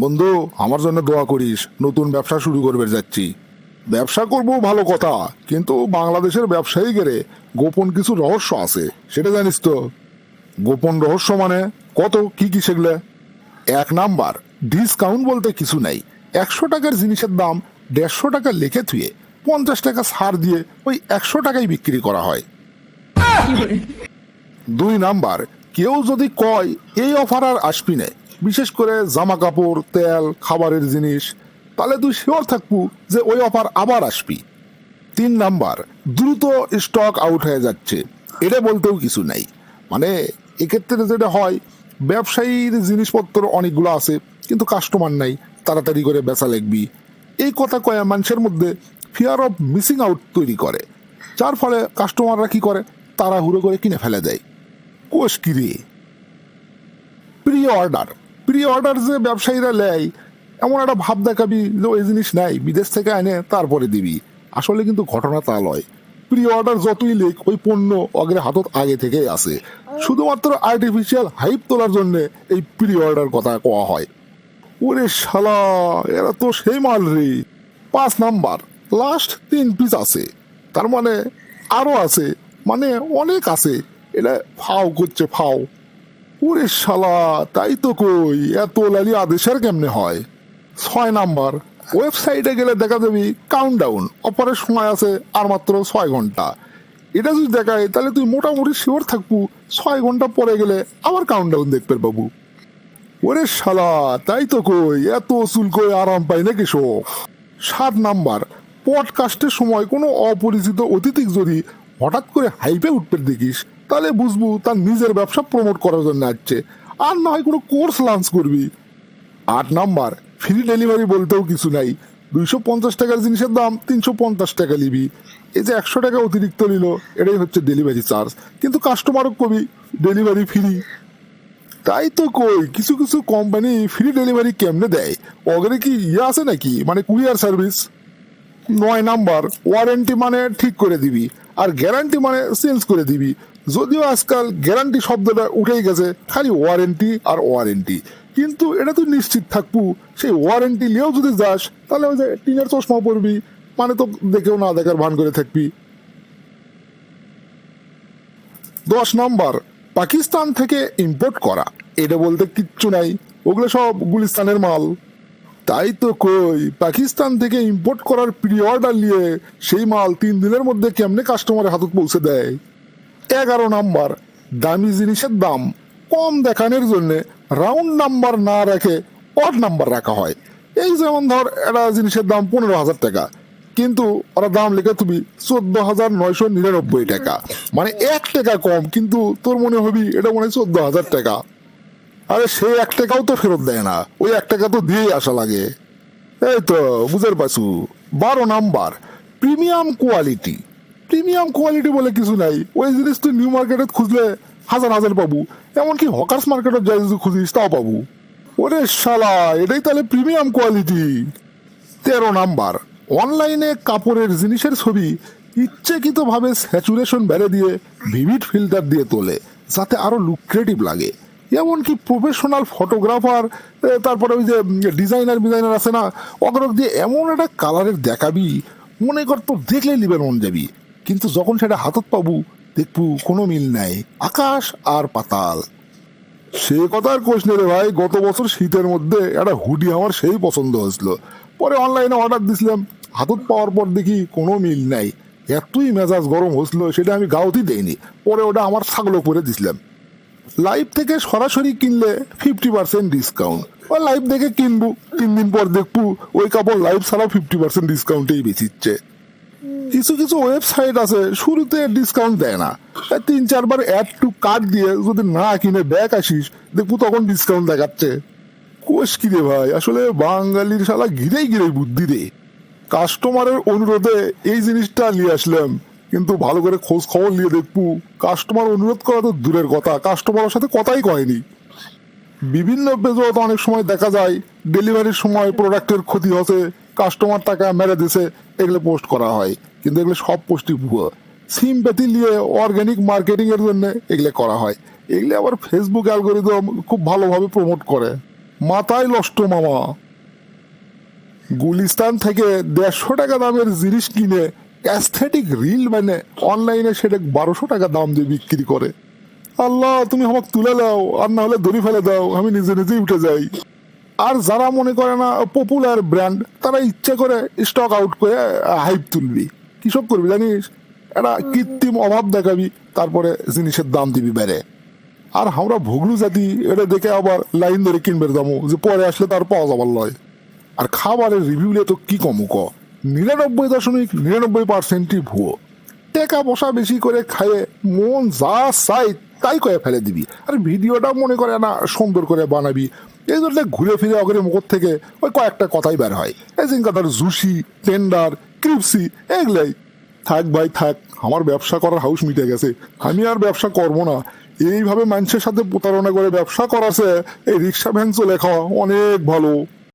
বন্ধু আমার জন্য দোয়া করিস নতুন ব্যবসা শুরু করবে যাচ্ছি। ব্যবসা করব ভালো কথা কিন্তু বাংলাদেশের ব্যবসায়ী গেলে গোপন কিছু রহস্য আছে সেটা জানিস তো। গোপন রহস্য মানে কত কি কি সেগুলো? এক নাম্বার ডিসকাউন্ট বলতে কিছু নাই। একশো টাকার জিনিসের দাম দেড়শো টাকা লিখে থুয়ে পঞ্চাশ টাকা ছাড় দিয়ে ওই একশো টাকায় বিক্রি করা হয়। দুই নাম্বার কেউ যদি কয় এই অফার আর আসবি না। বিশেষ করে জামা কাপড়, তেল, খাবারের জিনিস। তাহলে তুই শিওর থাকবু যে ওই অফার আবার আসবি। তিন নাম্বার, দ্রুত স্টক আউট হয়ে যাচ্ছে। এটা বলতেও কিছু নাই। মানে এক্ষেত্রে যেটা হয়, ব্যবসায়ীর জিনিসপত্র অনেকগুলো আছে, কিন্তু কাস্টমার নাই, তাড়াতাড়ি করে বেচা লাগবি। এই কথা কয়া মানুষের মধ্যে ফিয়ার অফ মিসিং আউট তৈরি করে। যার ফলে কাস্টমাররা কি করে? তাড়াহুড়ো করে কিনে ফেলে দেয়। কোষ কিরে প্রি অর্ডার প্রি অর্ডার যে ব্যবসায়ীরা নেয় এমন একটা ভাব দেখাবি যে ওই জিনিস নাই বিদেশ থেকে এনে তারপরে দিবি। আসলে কিন্তু ঘটনা তা নয় প্রি অর্ডার যতই লেখ, ওই পণ্য অগ্রে হাতত আগে থেকেই আসে শুধুমাত্র আর্টিফিশিয়াল হাইপ তোলার জন্য এই প্রি অর্ডার কথা কোয়া হয়। ওরে শালা, এরা তো সেই মাল রে। পাঁচ নাম্বার লাস্ট তিন পিস আছে। তার মানে আরও আছে মানে অনেক আছে। এটা ফাও করছে ফাও। ওরে শালা, তাই তো কই, এত লালি আদেশের কেমনে হয়? ছয় নাম্বার ওয়েবসাইটে গেলে দেখা যাবি কাউন্ট ডাউন অপারের সময় আছে আর মাত্র ছয় ঘণ্টা। এটা যদি দেখায়, তাহলে তুই মোটামুটি শিওর থাকব, ছয় ঘণ্টা পরে গেলে আবার কাউন্ট ডাউন দেখতে পাবো ওরে শালা, তাই তো কই, এত চুল কই আরাম পাই নাকি শোক সাত নাম্বার পডকাস্টের সময় কোনো অপরিচিত অতিথি যদি হঠাৎ করে হাইপে উঠতে দেখিস তাহলে বুঝব তার নিজের ব্যবসা প্রমোট করার জন্য আসছে। আর না হয় কোনো কোর্স লঞ্চ করবি। আট নাম্বার ফ্রি ডেলিভারি বলতেও কিছু নাই। দুইশো পঞ্চাশ টাকার জিনিসের দাম তিনশো পঞ্চাশ টাকা নিবি। এই যে একশো টাকা অতিরিক্ত নিল, এটাই হচ্ছে ডেলিভারি চার্জ কিন্তু কাস্টমারও কবি ডেলিভারি ফ্রি তাই তো কই, কিছু কিছু কোম্পানি ফ্রি ডেলিভারি কেমনে দেয়? ওখানে কি ইয়ে আছে নাকি? মানে কুরিয়ার সার্ভিস নয় নাম্বার ওয়ারেন্টি মানে ঠিক করে দিবি। আর গ্যারান্টি মানে চেঞ্জ করে দিবি। যদিও আজকাল গ্যারান্টি শব্দটা উঠেই গেছে, খালি ওয়ারেন্টি আর ওয়ারেন্টি কিন্তু এটা তুই নিশ্চিত থাকবু, সেই ওয়ারেন্টি নিয়েও যদি যাস, তাহলে ওই যে টিনের চশমা পরবি মানে তো দেখেও না দেখার ভান করে থাকবি। দশ নম্বর, পাকিস্তান থেকে ইম্পোর্ট করা। এটা বলতে কিচ্ছু নাই, ওগুলো সব গুলিস্তানের মাল। তাই তো কই, পাকিস্তান থেকে ইম্পোর্ট করার প্রি অর্ডার নিয়ে সেই মাল তিন দিনের মধ্যে কেমনে কাস্টমারের হাতত পৌঁছে দেয়? এগারো নাম্বার, দামি জিনিসের দাম কম দেখানোর জন্যে রাউন্ড নাম্বার না রেখে অড নাম্বার রাখা হয়। এই যেমন ধর, একটা জিনিসের দাম পনেরো হাজার টাকা, কিন্তু ওরা দাম লিখে তুমি চোদ্দ হাজার নয়শো নিরানব্বই টাকা। মানে এক টাকা কম, কিন্তু তোর মনে হবি এটা মনে হয় চোদ্দ হাজার টাকা। আরে সে এক টাকাও তো ফেরত দেয় না, ওই এক টাকা তো দিয়েই আসা লাগে। এই তো, বুঝতে পারছু? বারো number premium quality premium quality বলে কিছু নাই। ওই জিনিস তুই নিউ মার্কেটে খুঁজলে হাজার হাজার পাবো। এমনকি হকার্স মার্কেটে যাই যদি খুঁজিস, তাও পাবো। ওরে শালা, এটাই তাহলে প্রিমিয়াম কোয়ালিটি তেরো নাম্বার অনলাইনে কাপড়ের জিনিসের ছবি ইচ্ছাকৃতভাবে স্যাচুরেশন বেড়ে দিয়ে ভিভিড ফিল্টার দিয়ে তোলে, যাতে আরও লুক্রেটিভ লাগে। এমনকি প্রফেশনাল ফটোগ্রাফার তারপরে ওই যে ডিজাইনার ডিজাইনার আছে না অগ্রক দিয়ে এমন একটা কালারের দেখাবি, মনে কর তো দেখলে লিবের মন যাবি। কিন্তু যখন সেটা হাতত পাবু, দেখবু কোনো মিল নাই, আকাশ আর পাতাল। সে কথা আর কোশ রে ভাই, গত বছর শীতের মধ্যে একটা হুডি আমার সেই পছন্দ হয়েছিল। পরে অনলাইনে অর্ডার দিছিলাম, হাতত পাওয়ার পর দেখি কোনো মিল নাই। এতই মেজাজ গরম হয়েছিল, সেটা আমি গাওতেই দেইনি। পরে ওটা আমার ছাগলও করে দিছিলাম। লাইভ থেকে সরাসরি কিনলে ফিফটি পার্সেন্ট ডিসকাউন্ট ও লাইভ দেখে কিনবো, তিন দিন পর দেখব, ওই কাপড় লাইভ ছাড়াও ফিফটি পার্সেন্ট ডিসকাউন্টেই বেচিচ্ছে। কিছু কিছু ওয়েবসাইট আছে, শুরুতে ডিসকাউন্ট দেয় না। তিন চারবার অ্যাড টু কার্ড দিয়ে যদি না কিনে ব্যাক আসিস, দেখব তখন ডিসকাউন্ট দেখাচ্ছে। কোষ কিরে ভাই? আসলে বাঙালির শালা ঘিরেই ঘিরে বুদ্ধি রে। কাস্টমারের অনুরোধে এই জিনিসটা নিয়ে আসলাম, কিন্তু ভালো করে খোঁজ খবর নিয়ে দেখব। কাস্টমার অনুরোধ করা তো দূরের কথা কাস্টমারের সাথে কথাই কয়নি। বিভিন্ন পেজও তো অনেক সময় দেখা যায় ডেলিভারির সময় প্রোডাক্টের ক্ষতি হচ্ছে কাস্টমার টাকা মেরে দিছে, এগুলো পোস্ট করা হয়। কিন্তু এগুলো সব পোস্টই ভুয়ো। সিমপ্যাথি নিয়ে অর্গানিক মার্কেটিং এর জন্য এগুলো করা হয়। এগুলো আবার ফেসবুক অ্যালগোরিদম খুব ভালোভাবে প্রমোট করে। মাথায় নষ্ট মামা। গুলিস্তান থেকে দেড়শো টাকা দামের জিনিস কিনে অ্যাস্থেটিক রিল মানে অনলাইনে সেটা বারোশো টাকা দাম দিয়ে বিক্রি করে। আল্লাহ, তুমি আমাকে তুলে দাও, আর না হলে দড়ি ফেলে দাও, আমি নিজে নিজেই উঠে যাই। আর যারা মনে করে না পপুলার ব্র্যান্ড তারা ইচ্ছে করে স্টক আউট করে হাইপ তুলবি। কিসব করবি, জানিস? একটা কৃত্রিম অভাব দেখাবি, তারপরে জিনিসের দাম দিবি বেড়ে। আর আমরা ভুগলু জাতি, এটা দেখে আবার লাইন ধরে কিনবে দামো, যে পরে আসলে তার পাওয়া যাবার লয়। আর খাবারের রিভিউলে তো কি কম ক? নিরানব্বই দশমিক নিরানব্বই পার্সেন্টই ভুয়ো। টাকা পয়সা বেশি করে খায়ে মন যা চাই তাই করে ফেলে দিবি। আর ভিডিওটা মনে করে না, সুন্দর করে বানাবি। এই জন্য ঘুরে ফিরে অগরে মুখ থেকে ওই কয়েকটা কথাই বের হয়। এই জিনকা তার জুসি টেন্ডার ক্রিপসি এগুলাই থাক ভাই, থাক, আমার ব্যবসা করার হাউস মিটে গেছে। আমি আর ব্যবসা করব না। এইভাবে মানুষের সাথে প্রতারণা করে ব্যবসা করাছে, এই রিক্সা ভ্যান চলে খাওয়া অনেক ভালো।